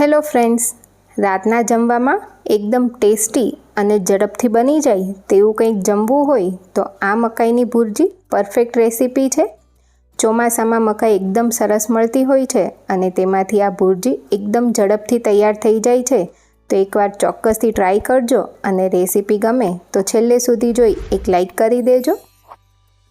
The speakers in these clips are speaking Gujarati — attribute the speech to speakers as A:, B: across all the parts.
A: હેલો ફ્રેન્ડ્સ, રાતના જમવામાં એકદમ ટેસ્ટી અને ઝડપથી બની જાય તેવું કંઈક જમવું હોય તો આ મકાઈની ભુરજી પરફેક્ટ રેસીપી છે. ચોમાસામાં મકાઈ એકદમ સરસ મળતી હોય છે અને તેમાંથી આ ભુરજી એકદમ ઝડપથી તૈયાર થઈ જાય છે. તો એકવાર ચોક્કસથી ટ્રાય કરજો અને રેસીપી ગમે તો છેલ્લે સુધી જોઈ એક લાઈક કરી દેજો.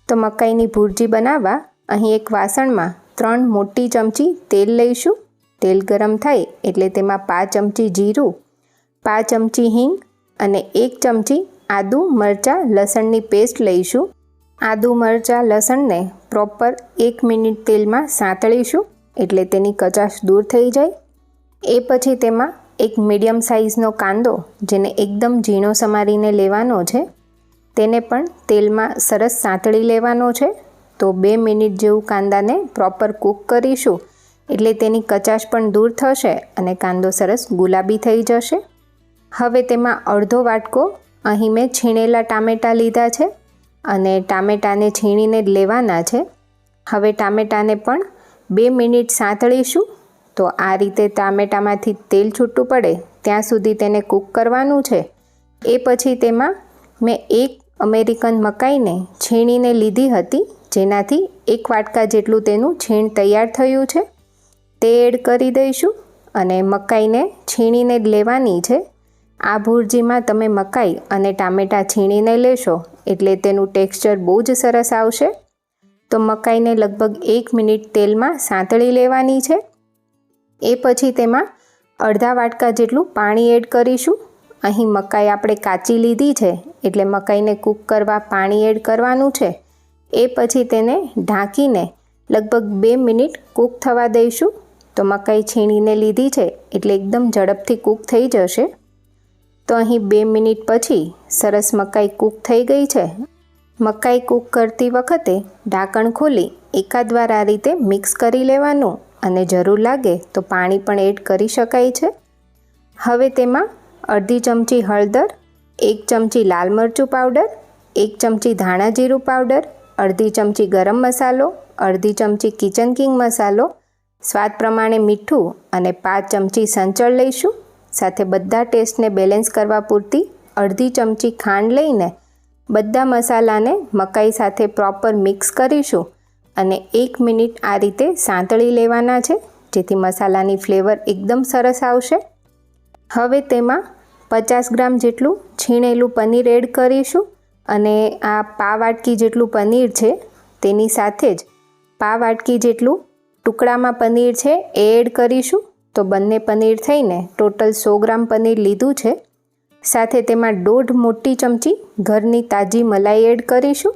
A: તો મકાઈની ભુરજી બનાવવા અહીં એક વાસણમાં ત્રણ મોટી ચમચી તેલ લઈશું. તેલ ગરમ થાય એટલે તેમાં પાંચ ચમચી જીરું, પાંચ ચમચી હિંગ અને એક ચમચી આદુ મરચાં લસણની પેસ્ટ લઈશું. આદુ મરચાં લસણને પ્રોપર એક મિનિટ તેલમાં સાંતળીશું એટલે તેની કચાશ દૂર થઈ જાય. એ પછી તેમાં એક મીડિયમ સાઇઝનો કાંદો, જેને એકદમ ઝીણો સમારીને લેવાનો છે, તેને પણ તેલમાં સરસ સાંતળી લેવાનો છે. તો બે મિનિટ જેવું કાંદાને પ્રોપર કૂક કરીશું. એટલે તેની કચાશ પણ દૂર થશે અને કાંદો સરસ ગુલાબી થઈ જશે. હવે તેમાં અડધો વાટકો અહીં મેં છીણેલા ટામેટાં લીધા છે અને ટામેટાને છીણીને જ લેવાના છે. હવે ટામેટાને પણ બે મિનિટ સાંતળીશું. તો આ રીતે ટામેટામાંથી તેલ છૂટું પડે ત્યાં સુધી તેને કૂક કરવાનું છે. એ પછી તેમાં મેં એક અમેરિકન મકાઈને છીણીને લીધી હતી, જેનાથી એક વાટકા જેટલું તેનું છીણ તૈયાર થયું છે. તે એડ કરી દઈશું અને મકાઈને છીણીને જ લેવાની છે. આ ભુરજીમાં તમે મકાઈ અને ટામેટાં છીણીને લેશો એટલે તેનું ટેક્સચર બહુ જ સરસ આવશે. તો મકાઈને લગભગ એક મિનિટ તેલમાં સાંતળી લેવાની છે. એ પછી તેમાં અડધા વાટકા જેટલું પાણી એડ કરીશું. અહીં મકાઈ આપણે કાચી લીધી છે એટલે મકાઈને કૂક કરવા પાણી એડ કરવાનું છે. એ પછી તેને ઢાંકીને લગભગ બે મિનિટ કૂક થવા દઈશું. તો મકાઈ છીણીને લીધી છે એટલે એકદમ ઝડપથી કૂક થઈ જશે? તો અહીં બે મિનિટ પછી સરસ મકાઈ કૂક થઈ ગઈ છે. મકાઈ કૂક કરતી વખતે ઢાંકણ ખોલી એકાદ વાર આ રીતે મિક્સ કરી લેવાનું અને જરૂર લાગે તો પાણી પણ એડ કરી શકાય છે. હવે તેમાં અડધી ચમચી હળદર, એક ચમચી લાલ મરચું પાવડર, એક ચમચી ધાણા જીરું પાવડર, અડધી ચમચી ગરમ મસાલો, અડધી ચમચી કિચન કિંગ મસાલો સ્વાદ પ્રમાણે મીઠું અને પાંચ ચમચી સંચળ લઈશું. સાથે બધા ટેસ્ટને બેલેન્સ કરવા પૂરતી અડધી ચમચી ખાંડ લઈને બધા મસાલાને મકાઈ સાથે પ્રોપર મિક્સ કરીશું અને એક મિનિટ આ રીતે સાંતળી લેવાના છે, જેથી મસાલાની ફ્લેવર એકદમ સરસ આવશે. હવે તેમાં પચાસ ગ્રામ જેટલું છીણેલું પનીર એડ કરીશું અને આ પા વાટકી જેટલું પનીર છે, તેની સાથે જ પા વાટકી જેટલું ટુકડામાં પનીર છે, એ એડ કરીશું. તો બંને પનીર થઈને ટોટલ સો ગ્રામ પનીર લીધું છે. સાથે તેમાં દોઢ મોટી ચમચી ઘરની તાજી મલાઈ એડ કરીશું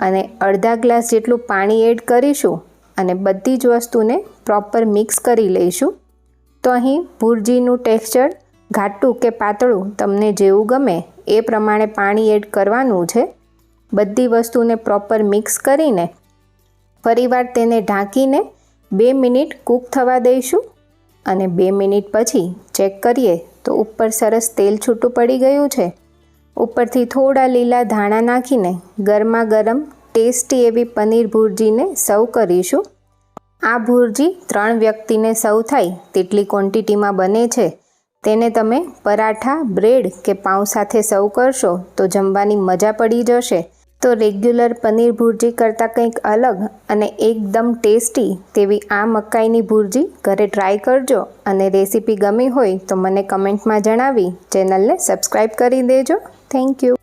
A: અને અડધા ગ્લાસ જેટલું પાણી એડ કરીશું અને બધી જ વસ્તુને પ્રોપર મિક્સ કરી લઈશું. તો અહીં ભુરજીનું ટેક્સચર, ઘાટું કે પાતળું તમને જેવું ગમે એ પ્રમાણે પાણી એડ કરવાનું છે. બધી વસ્તુને પ્રોપર મિક્સ કરીને ફરીવાર તેને ઢાંકીને બે મિનિટ કૂક થવા દઈશું અને બે મિનિટ પછી ચેક કરીએ તો ઉપર સરસ તેલ છૂટું પડી ગયું છે. ઉપરથી થોડા લીલા ધાણા નાખીને ગરમા ગરમ ટેસ્ટી એવી પનીર ભુરજીને સર્વ કરીશું. આ ભુરજી ત્રણ વ્યક્તિને સર્વ થાય તેટલી ક્વોન્ટિટીમાં બને છે. તેને તમે પરાઠા, બ્રેડ કે પાઉં સાથે સર્વ કરશો તો જમવાની મજા પડી જશે. તો રેગ્યુલર પનીર ભુરજી કરતાં કંઈક અલગ અને એકદમ ટેસ્ટી તેવી આ મકાઈની ભુરજી ઘરે ટ્રાય કરજો અને રેસીપી ગમી હોય તો મને કમેન્ટમાં જણાવી. ચેનલને સબસ્ક્રાઈબ કરી દેજો. Thank you